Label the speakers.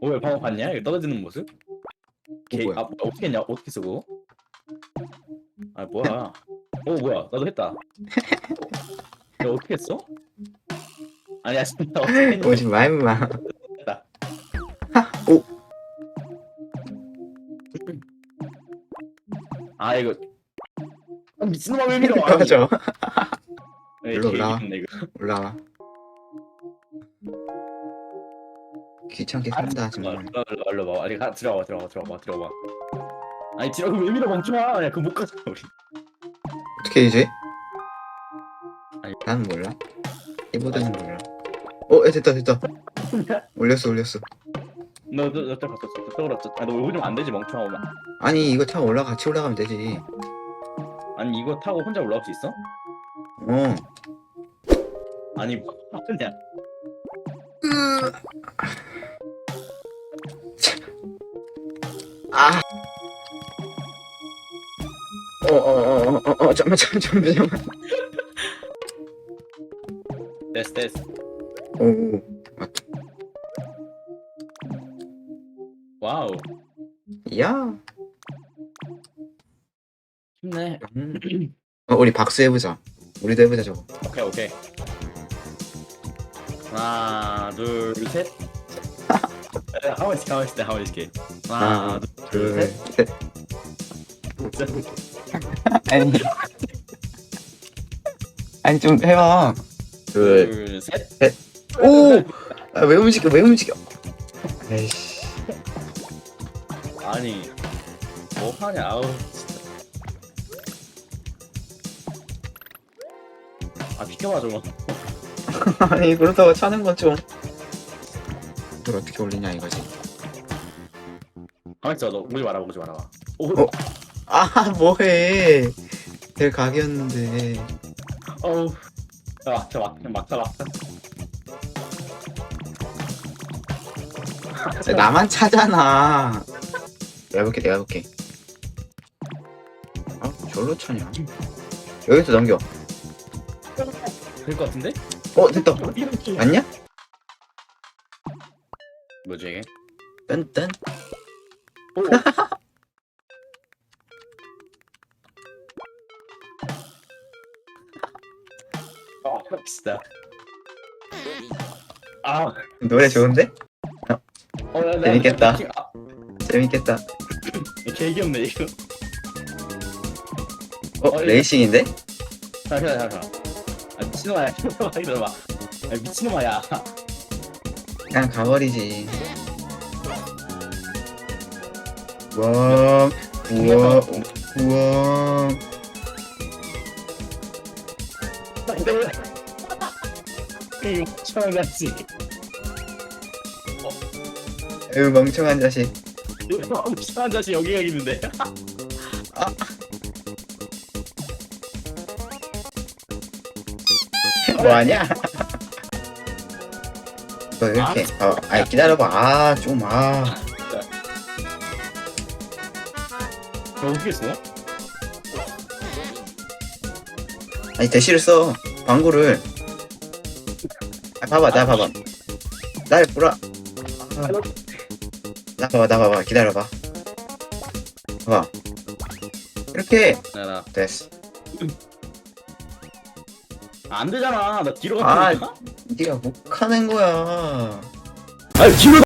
Speaker 1: 어, 왜 방금 봤냐? 이거 떨어지는 모습? 개,
Speaker 2: 뭐야?
Speaker 1: 아, 뭐야, 어떻게 했냐? 어떻게 그거? 아, 뭐야. 어, 뭐야. 나도 했다. 어, 야, 어떻게 했어? 아니야, 진짜 어떻게?
Speaker 2: 오지 마 임마
Speaker 1: 했다.
Speaker 2: 오
Speaker 1: 아, 이거. 아, 미친놈아, 왜 밀어? 아,
Speaker 2: 맞아
Speaker 1: 개
Speaker 2: 올라와.
Speaker 1: 이거.
Speaker 2: 올라와 귀찮게 산다
Speaker 1: 아,
Speaker 2: 정말
Speaker 1: 일로 일로 일로 와. 아니, 가, 들어와, 들어와, 들어와, 들어와. 아니, 들어가, 왜 밀어, 멈춰. 야, 그거 못 가져, 우리.
Speaker 2: 어떻게 이제?
Speaker 1: 아니.
Speaker 2: 난 몰라 이보다는 몰라 어 야, 됐다 됐다 올렸어 올렸어
Speaker 1: 너, 너, 너, 저, 갔어, 저, 저쪽으로, 저, 아, 너 오면 안 되지, 멍청아.
Speaker 2: 아니 이거 타고 올라가 같이 올라가면 되지
Speaker 1: 아니, 이거 타고 혼자 올라올 수 있어?
Speaker 2: 어
Speaker 1: 아니, 뭐, 그냥.
Speaker 2: 아. 어, 어, 어, 어, 어, 어, 잠깐만, 잠깐만, 잠깐만.
Speaker 1: 됐어, 됐어.
Speaker 2: 오,
Speaker 1: 와우.
Speaker 2: 야.
Speaker 1: 힘내.
Speaker 2: 음. 어, 우리 박수 해보자. 우리도 해보자, 저거.
Speaker 1: 오케이, 오케이. 하나, 둘, 셋. 에, How much, how much, how much, 하나,
Speaker 2: 하나,
Speaker 1: 둘,
Speaker 2: 둘,
Speaker 1: 셋.
Speaker 2: 셋. 아니. 아니, 좀 해봐. 둘.
Speaker 1: 둘, 셋.
Speaker 2: 오! 아, 왜 움직여, 왜 움직여? 에이씨.
Speaker 1: 아니, 뭐 하냐, 아우, 진짜. 아, 비켜봐, 저거.
Speaker 2: 아니, 그렇다고 차는 건 좀. 이걸 어떻게 올리냐, 이거지.
Speaker 1: 가만히 있어, 너 오지 마라, 오지 마라. 오,
Speaker 2: 어? 아, 뭐해. 내 각이었는데.
Speaker 1: 어우. 자, 막자, 막자, 막자, 막자.
Speaker 2: 야, 나만 차잖아. 내가 볼게, 내가 볼게. 아, 절로 차냐? 여기서 넘겨.
Speaker 1: 될것 같은데?
Speaker 2: 어, 됐다. 맞냐?
Speaker 1: 뭐지, 이게?
Speaker 2: 딴딴.
Speaker 1: 오. 아, 진짜. 아,
Speaker 2: 노래 좋은데?
Speaker 1: 어, 나, 나,
Speaker 2: 재밌겠다.
Speaker 1: 나, 아,
Speaker 2: 재밌겠다.
Speaker 1: 개 귀엽네, 이거.
Speaker 2: 어,
Speaker 1: 어, 이거-
Speaker 2: 레이싱인데?
Speaker 1: 잠시만, 잠시만. 아, 미친놈아, 야, 미친놈아, 기다려봐. 야, 미친놈아, 야.
Speaker 2: 그냥 가버리지. 우와, 우와, 우와.
Speaker 1: 이 멍청한 자식.
Speaker 2: 에휴, 멍청한 자식.
Speaker 1: 이 멍청한 자식 여기가 있는데.
Speaker 2: 뭐하냐? 너 이렇게, 어, 아니, 기다려봐. 아, 좀, 아.
Speaker 1: 너 어떻게?
Speaker 2: 아니 대시를 써. 방구를. 아 봐봐 나 봐봐. 날 보라. 아, 나 봐봐 나 봐봐. 기다려봐. 봐봐. 이렇게.
Speaker 1: 나, 나.
Speaker 2: 됐어
Speaker 1: 안 되잖아. 나 뒤로
Speaker 2: 아.
Speaker 1: 갔다니까.
Speaker 2: 네가 못 하는 거야
Speaker 1: 아, 뒤로